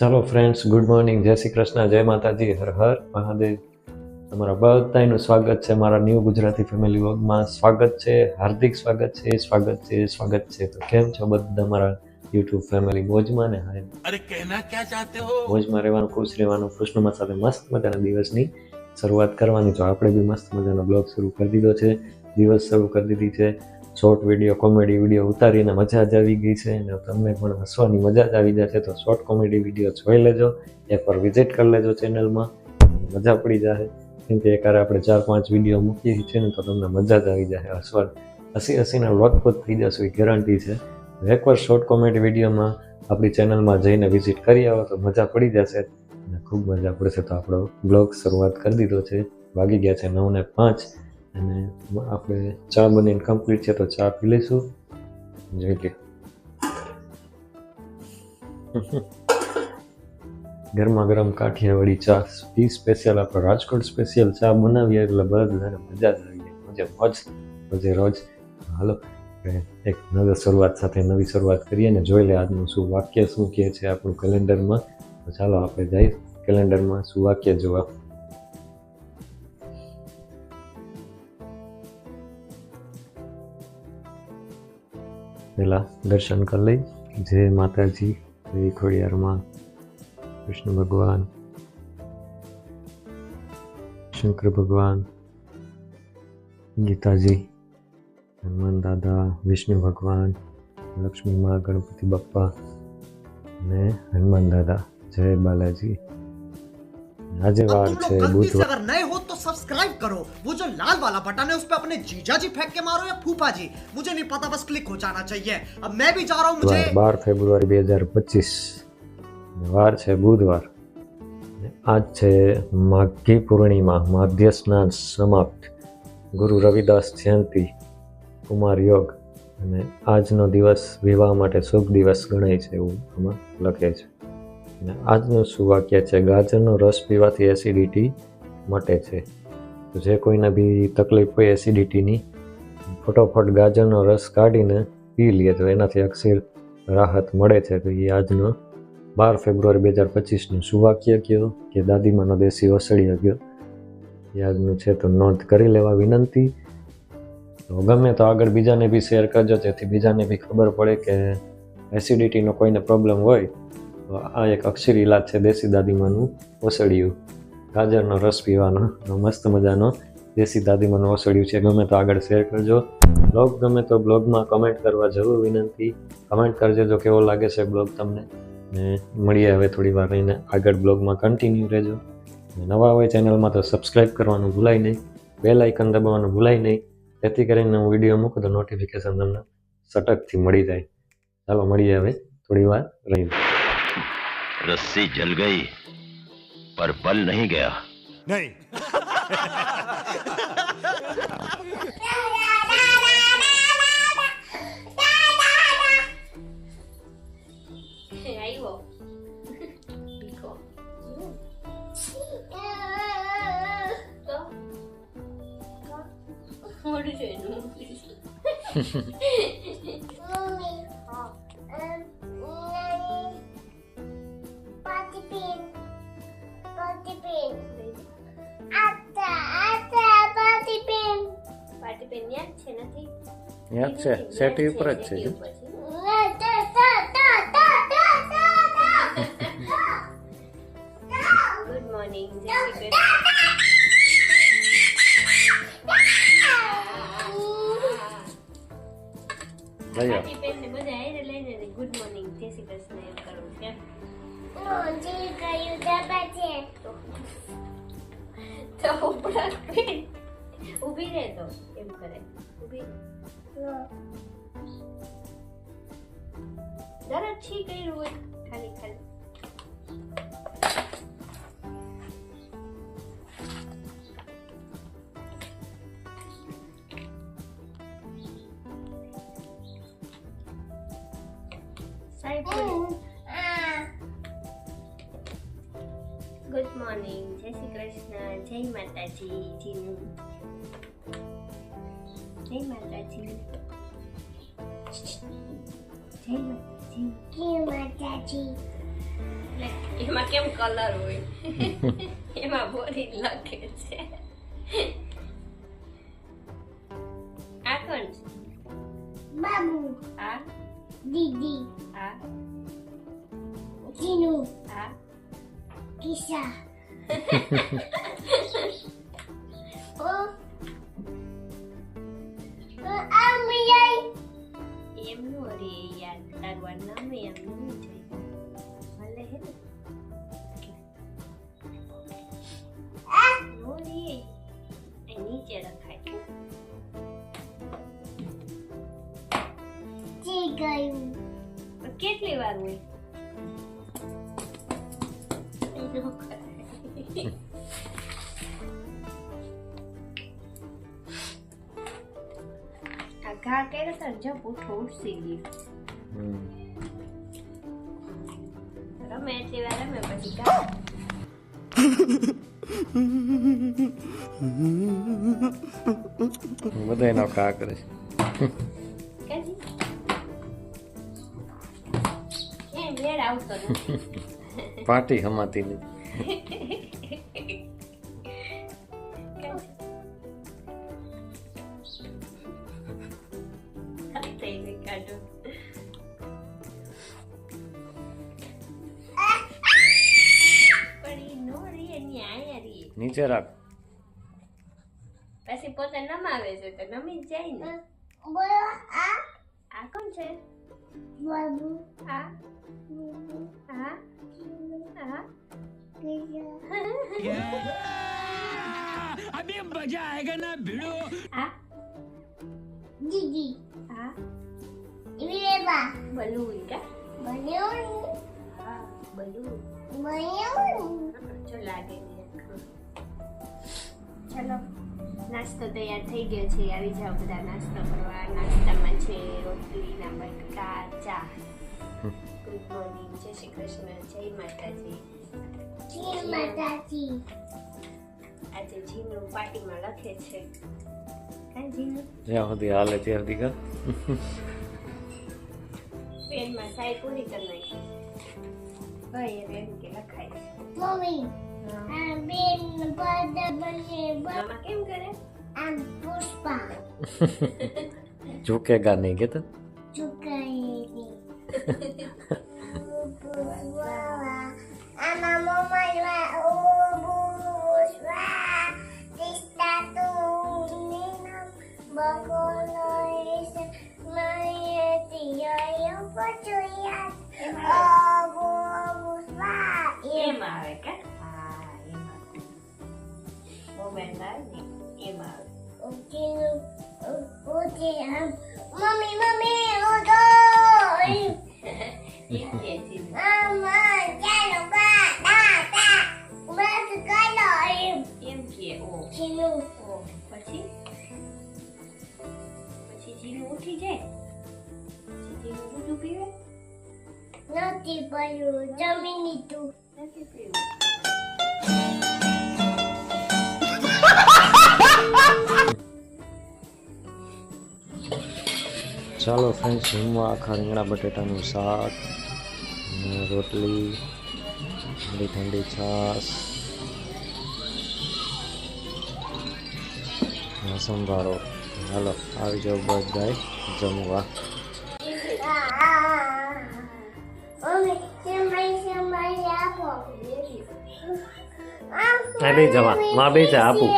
ચાલો friends good morning જય શ્રી કૃષ્ણ જય માતાજી હર હર મહાદેવ. તમારા બધાનું સ્વાગત છે મારા ન્યૂ ગુજરાતી ફેમિલી વર્ગમાં સ્વાગત છે હાર્દિક સ્વાગત છે સ્વાગત છે સ્વાગત છે. તો કેમ છો બધા મારા યુટ્યુબ ફેમિલી મોજમાં ને? હાય. અરે કહેના ક્યાં ચાહતે હો? મોજમાં રહેવાનું ખુશ રહેવાનું કૃષ્ણમાં સાથે મસ્ત મજાના દિવસની શરૂઆત કરવાની. તો આપણે બી મસ્ત મજાનો બ્લોગ શરૂ કરી દીધો છે. દિવસ શરૂ કરી દીધી છે. શોર્ટ વીડિયો કોમેડી વીડિયો ઉતારીને મજા જ આવી ગઈ છે અને તમને પણ હસવાની મજા જ આવી જશે. તો શોર્ટ કોમેડી વીડિયો જોઈ લેજો. એકવાર વિઝિટ કરી લેજો ચેનલમાં મજા પડી જશે. કેમ કે એકારે આપણે ચાર પાંચ વીડિયો મૂકીએ છીએ ને તો તમને મજા જ આવી જશે હસવા હસી હસીને લોટપોટ થઈ જશે, એ ગેરંટી છે. એકવાર શોર્ટ કોમેડી વિડીયોમાં આપણી ચેનલમાં જઈને વિઝિટ કરી આવો તો મજા પડી જશે. અને ખૂબ મજા પડશે. તો આપણો બ્લોગ શરૂઆત કરી દીધો છે. વાગી ગયા છે નવ ને પાંચ. અને આપણે ચા બનીને કમ્પ્લીટ છે તો ચા પી લઈશું. જોઈ લે ગરમા ગરમ કાઠિયાવાડી ચા પી સ્પેશિયલ આપણે રાજકોટ સ્પેશિયલ ચા બનાવીએ એટલે બધાને મજા જ આવી જાય મજા. મોજ રોજે. રોજ હાલો એક નવી શરૂઆત સાથે નવી શરૂઆત કરીએ ને જોઈ લે આજનું શું વાક્ય શું કહે છે આપણું કેલેન્ડરમાં. તો ચાલો આપણે જઈએ. કેલેન્ડરમાં શું વાક્ય જોવા? પહેલાં દર્શન કરી લઈ. જય માતાજી, જય ખોડિયારમાં. કૃષ્ણ ભગવાન. શંકર ભગવાન. ગીતાજી. હનુમાન દાદા, વિષ્ણુ ભગવાન, લક્ષ્મી મા, ગણપતિ બાપ્પા અને હનુમાન દાદા. જય બાલાજી. આજે વાર अब છે तुम लोग गलती से બુધવાર अगर नए हो तो सब्सक्राइब करो वो जो लाल वाला बटन है उस पर अपने जीजा जी फेंक के मारो या फूफा जी मुझे नहीं पता बस क्लिक हो जाना चाहिए अब मैं भी जा रहा हूँ मुझे બાર ફેબ્રુઆરી બે હજાર પચીસ વાર છે બુધવાર અને આજ છે માઘી પૂર્ણિમા માધ્ય સ્નાન સમાપ્ત ગુરુ રવિદાસ જયંતિ કુમાર યોગ અને આજનો દિવસ વિવાહ માટે શુભ દિવસ ગણાય છે એવું આમાં લખે છે અને આજનું શું વાક્ય છે? ગાજરનો રસ પીવાથી એસિડિટી મટે છે. જે કોઈને બી તકલીફ હોય એસિડિટીની ફટોફટ ગાજરનો રસ કાઢીને પી લઈએ તો એનાથી અક્ષર રાહત મળે છે. તો એ આજનો બાર ફેબ્રુઆરી બે હજાર પચીસનું શું વાક્ય કયો? કે દાદીમાનો દેશી વસળી ગયો એ આજનું છે તો નોંધ કરી લેવા વિનંતી. તો ગમે તો આગળ બીજાને બી શેર કરજો, જેથી બીજાને બી ખબર પડે કે એસિડિટીનો કોઈને પ્રોબ્લેમ હોય. આ એક અક્ષર ઇલાજ છે, દેશી દાદીમાનું ઓસડિયું. ગાજરનો રસ પીવાનો મસ્ત મજાનો દેશી દાદીમાનું ઓસડિયું છે. ગમે તો આગળ શેર કરજો. બ્લોગ ગમે તો બ્લોગમાં કમેન્ટ કરવા જરૂર વિનંતી. કમેન્ટ કરજો જો કેવો લાગે છે બ્લોગ તમને. ને મળીએ હવે થોડી વાર રહીને આગળ બ્લોગમાં કન્ટિન્યુ રહેજો. નવા હોય ચેનલમાં તો સબસ્ક્રાઈબ કરવાનું ભૂલાય નહીં. બેલ આઇકન દબાવવાનું ભૂલાય નહીં. જેથી કરીને હું વીડિયો મૂકું તો નોટિફિકેશન તમને સટકથી મળી જાય. ચાલો મળીએ હવે થોડી વાર રહીને. रस्सी जल गई पर बल नहीं गया नहीं યાદ છે? નથી યાદ છે? સેટી ઉપર જ છે ગુડ મોર્નિંગ જય શ્રી ગુડ મોર્નિંગ જય શ્રી કૃષ્ણ એમ કરું કેમ તો ઉપડા ઊભી રહે તો એમ કરે ઊભી રહે. જરા છી કર્યું હોય ખાલી ખાલી સાહેબ ગુડ મોર્નિંગ જય શ્રી કૃષ્ણ જય માતાજી જીનું જય માતાજી જય માતાજી જય માતાજી એટલે એમાં કેમ કલર હોય? એમાં બોરી લખે છે. આ કોણ છે? બાબુ. આ? દીદી. આ? ચીનુ આ? કિસ્સા ઓ ઓ. એમનું અરે યાર તારું આ નામ એમ ભલે હે ને આ નો રે એ નીચે રખાય જી ગયું કેટલી વાર હોય રમે એટલી વાર રમે પછી ઘા. બધા એના કા કરે છે. નથી? પાર્ટી હમાતી નહીં નીચે રાખ પછી પોતે નમાવે છે તો નમી જ જાય ને બોલો આ આ કોણ છે બાબુ આ આ આ કિસ્સા अभी मजा आएगा ना भिड़ो આ દીદી આ વિલેબા બલૂન કા બન્યું હા બલૂન બન્યું જો લાગે ને ચલો નાસ્તો તૈયાર થઈ ગયો છે. આવી જાઓ બધા નાસ્તો કરવા. નાસ્તામાં છે રોટલીના બટકા ચા. ગુડ મોર્નિંગ જય શ્રી કૃષ્ણ. જય માતાજી. જય માતાજી. આજે જીનું પાર્ટીમાં લખે છે. જ્યાં સુધી હાલે ત્યાં સુધી કર. પેનમાં સાઈ પૂરી કરી નાખી. ભાઈ એમ કે લખાય મમ્મી આ બેન પદ બને આમાં મોબાઈલ આવે ને એમ આવે મમ્મી મમ્મી ઉઠો એમ કે જીનું Mama, ચાલો બા તા તા બસ કરો એમ એમ કે ઓ ચીનું ઓ પછી પછી જીનું ઉઠી જાય પછી જીનું દૂધ પીવે નથી પડ્યું જમી લીધું નથી પીવું ચાલો ફ્રેન્ડ્સ જમવા આખા રીંગણા બટેટાનું શાક રોટલી ઠંડી ઠંડી છાશ સંભારો. હાલો આવી જાઓ બધાય જમવા. બે જવા. માં બે જા આપું.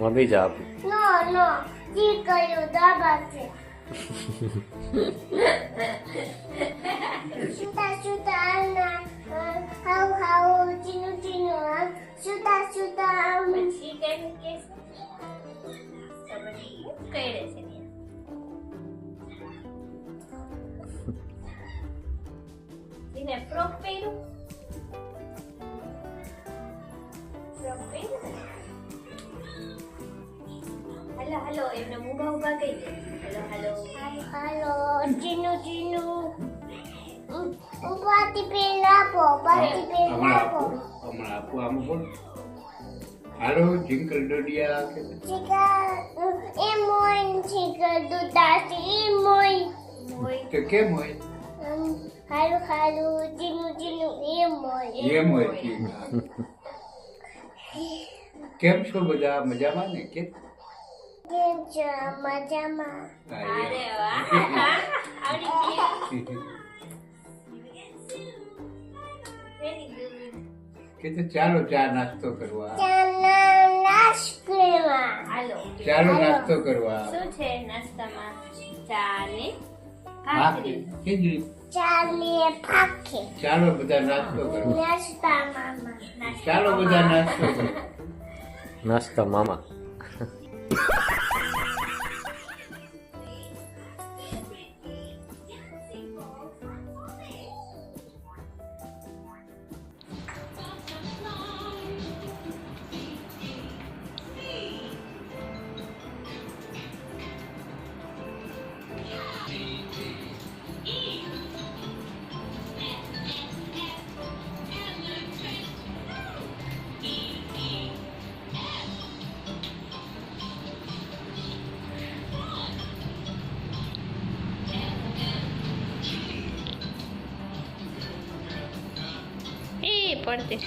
માં બે જા આપું. નો નો. જી કયું દાબા છે સુતા સુતા હાવ હાવ ચીનું ચીનું સુતા સુતા પછી હલો હલો એમને ઊભા દે. Hello, hello. Hello, Jinu, Jinu. ઉપાથી પેલા પો ઉપાથી પેલા પો હમણાં આપો આમ બોલ. હાલો જિંકલ ડોડિયા જિંકલ એ મોય જિંકલ દુદાસી એ મોય તો કે મોય હાલો હાલો. જીનુ જીનુ એ મોય એ મોય કેમ છો બધા? મજામાં ને કે? કેમ છો મજામાં અરે વાહ આવડી ગયું કે તો ચાલો ચા નાસ્તો કરવા. ચાના નાસ્તોમાં હાલો. ચાલો નાસ્તો કરવા. શું છે નાસ્તામાં? ચા ને ભાખરી. ખીચડી. ચાલે પાકે ચાલો બધા નાસ્તો કરવા. નાસ્તા મામા ચાલો બધા નાસ્તો કરવા. નાસ્તા મામા. Ha ha ha! corte.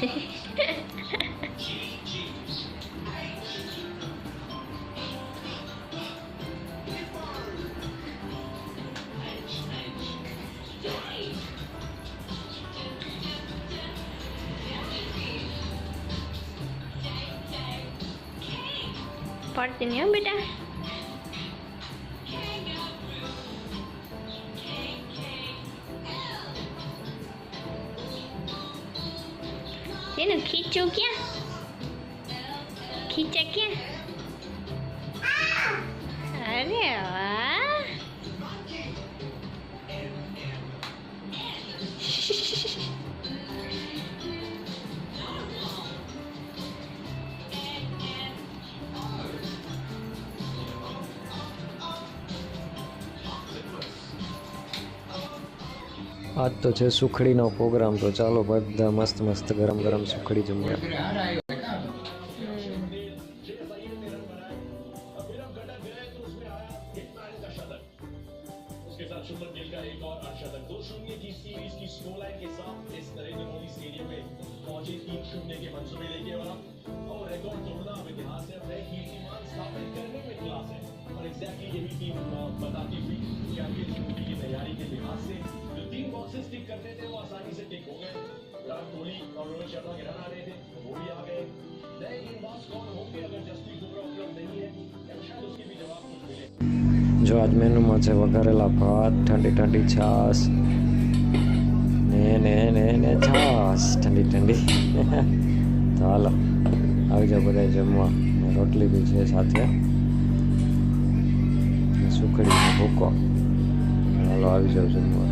Parti. એનું ખીચું ક્યાં? ખીચા ક્યાં? અરે વાહ. આજ તો છે સુખડીનો પ્રોગ્રામ તો ચાલો બધા મસ્ત મસ્ત ગરમ ગરમ સુખડી જમવા विराट कोहली और रोहित शर्मा के रन आ रहे थे वो भी आ गए नए गेंदबाज कौन होंगे अगर जसप्रीत बुमराह उपलब्ध नहीं है या शायद उसके भी जवाब कुछ मिले જો આજ મેનુમાં છે વઘારેલા ભાત ઠંડી ઠંડી છાશ ને ને ને ને છાશ ઠંડી ઠંડી તો હાલો આવી જાઓ બધા જમવા ને રોટલી બી છે સાથે ને સુખડીનો ભૂકો હાલો આવી જાઓ જમવા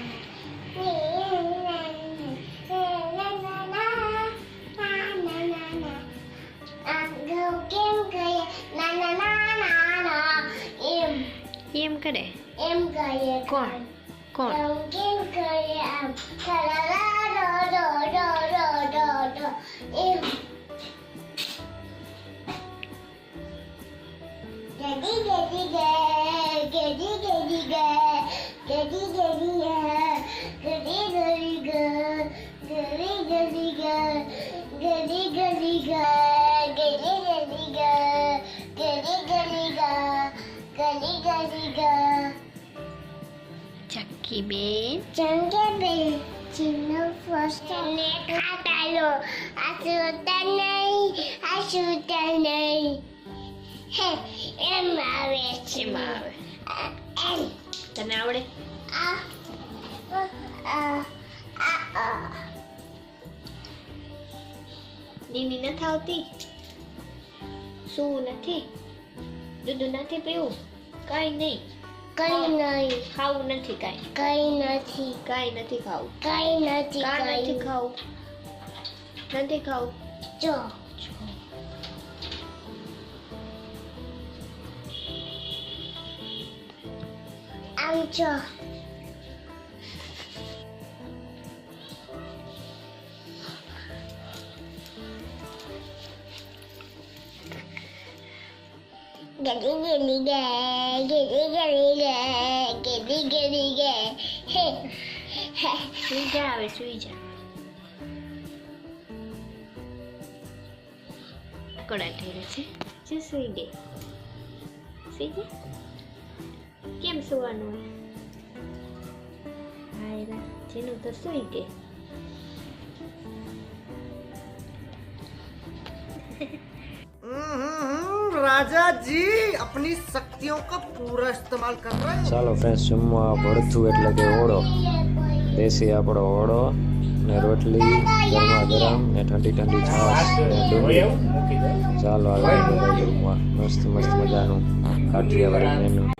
ગરી ગરી ગ ગરી ગરી ગ ગરી ગરી ગ ગરી ગરી ગ અમે તીમાં ગરી ગરી ગ ગરી gedi gedi ge, gedi gedi ge, gedi gedi ge, gedi gedi ge, gedi gedi ge. ચક્કી બેન ચંગે બે ચીનો ફર્સ્ટ ને ખાટાલો આ સુતા નહીં આ સુતા નહીં હે એમ આવે છે એમાં આવે આ એમ તને આવડે આ આ આ આ નીની નથી આવતી. શું નથી? દૂધ નથી પીવું? કઈ નહીં. કઈ નહીં. ખાવું નથી કાંઈ. કઈ નથી. કાંઈ નથી ખાવું. કઈ નથી કાં નથી ખાવું. નથી ખાવું. જો. આમ જો. Get it, get it, get it, get it, get it, get it, get it. Suave, suave. કડાટ થઈ રહી છે જે સુઈ ગઈ સુઈ ગઈ કેમ સુવાનું હોય હા જેનું તો સુઈ ગઈ राजा जी अपनी शक्तियों का पूरा इस्तेमाल कर रहे हैं ચાલો ફ્રેન્ડ્સ જમવા ભરથું એટલે કે ઓળો દેશી આપણો ઓળો ને રોટલી ગરમા ગરમ ને ઠંડી ઠંડી છાશ ને હોય ડુંગળી એવું મૂકી દે ચાલો આવી બધા જમવા મસ્ત મસ્ત મજાનું કાઠિયાવાડી મેનુ